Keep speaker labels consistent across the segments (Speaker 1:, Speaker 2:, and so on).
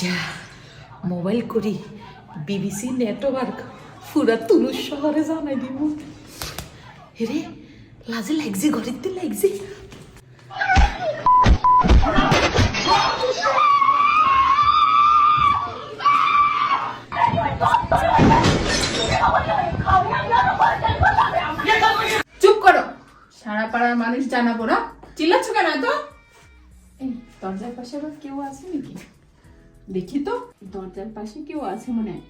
Speaker 1: Viral করি, BBC network, পুরা তুলুস শহরে জানাই দিব রে লাজে লাগছে ঘরের দিন লাগছে
Speaker 2: পাড়ার মানুষ জানাব না। চিল্লাচ্ছ কেন তো এই, দরজার পাশে আবার কেউ আছে নাকি? দেখি তো। দরজার পাশে কেউ আছে মনে হয়?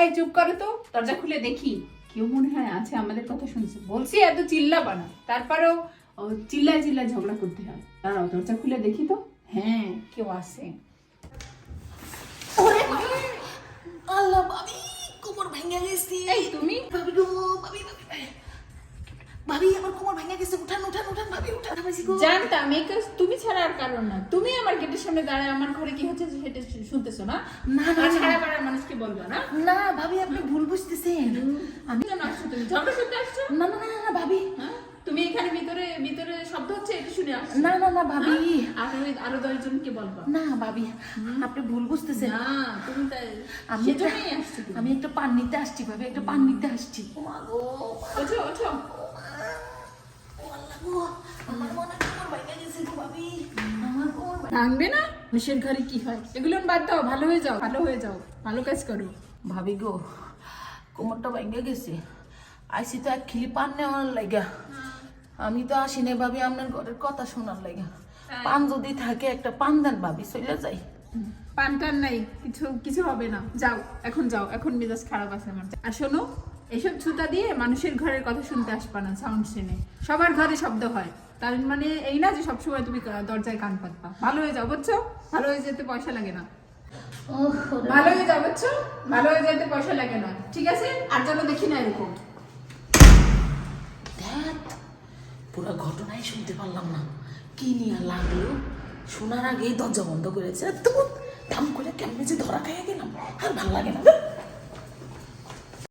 Speaker 2: এই চুপ করো তো দরজা খুলে দেখি। কেউ মনে হয় আছে আমাদের কথা শুনছে। বলছি এত চিল্লা বানা তারপরেও চিল্লায় চিল্লায় ঝগড়া করতে হয়। দাঁড়াও দরজা খুলে দেখি তো। হ্যাঁ কেউ আছে।
Speaker 1: আল্লাহ ভাবি কোমর ভেঙে গেছে।
Speaker 2: এই তুমি?
Speaker 1: ভাবি গো ভাবি ভাবি ভাবি। আমার কোমর ভেঙে গেছে উঠান উঠান উঠান ভাবি উঠান। ভাবি গো
Speaker 2: জানতাম এই কাজ তুমি ছাড়া আর কারণ না। তুমি আমার গেটের সামনে দাঁড়ায় আমার ঘরে কি হচ্ছে সেটা শুনতেছো না?
Speaker 1: না, না।
Speaker 2: সারা পাড়ার মানুষকে বলব না?
Speaker 1: না ভাবি আপনি ভুল বুঝতেছেন।
Speaker 2: আমি কেন আসছো তুমি ঝগড়া শুনতে আসছো?
Speaker 1: না না না না ভাবি।
Speaker 2: হ্যাঁ? তুমি এখানে ভিতরে ভিতরে শব্দ হচ্ছে এটা শুনে আসছো?
Speaker 1: না না না ভাবি।
Speaker 2: আর দশজনকে বলব।
Speaker 1: না ভাবি আপনি ভুল বুঝতেছেন।
Speaker 2: না তুমি তাই
Speaker 1: আমি আমি একটা পান নিতে আসছি ভাবি একটা পান নিতে আসছি। ও মা গো
Speaker 2: ওঠো ওঠো
Speaker 1: ও আল্লাহ গো আমার মনে হয় কোমর ভেঙে গেছে গো ভাবি আমার কোমর ভেঙে-
Speaker 2: ভাঙবে না? ঘরে কি হয়? এগুলো বাদ দাও ভালো হয়ে যাও ভালো হয়ে যাও ভালো কাজ করো।
Speaker 1: ভাবি গো কোমরটা ভেঙে গেছে। আইসি তো এক খিলি পান নেওয়ার লাগা আমি তো আসি নাই ভাবি আপনার ঘরের কথা শোনার লাগা পান যদি থাকে একটা পান দেন ভাবি চলে যাই।
Speaker 2: পান টান নাই কিছু কিছু হবে না। যাও এখন যাও এখন মেজাজ খারাপ আছে আমার। আর শোনো এসব ছুতা দিয়ে মানুষের ঘরের কথা শুনতে আসবা না সাউন্ড শুনে। সবার ঘরে শব্দ হয়। তার মানে এই না যে সবসময় তুমি দরজায় কান পাতবা। ভালো হয়ে যাও বুঝছ? ভালো হয়ে যেতে পয়সা লাগে না। ভালো হয়ে যাও বুঝছ? ভালো হয়ে যেতে পয়সা লাগে না। ঠিক আছে? আর যেন দেখি না এরকম।
Speaker 1: পুরো ঘটনাই শুনতে পারলাম না। কি নিয়ে লাগল? শোনার আগেই দরজা বন্ধ করেছে। তো দাম করে কেমনে যে ধরা খাইয়া গেলাম। আর ভালো লাগে না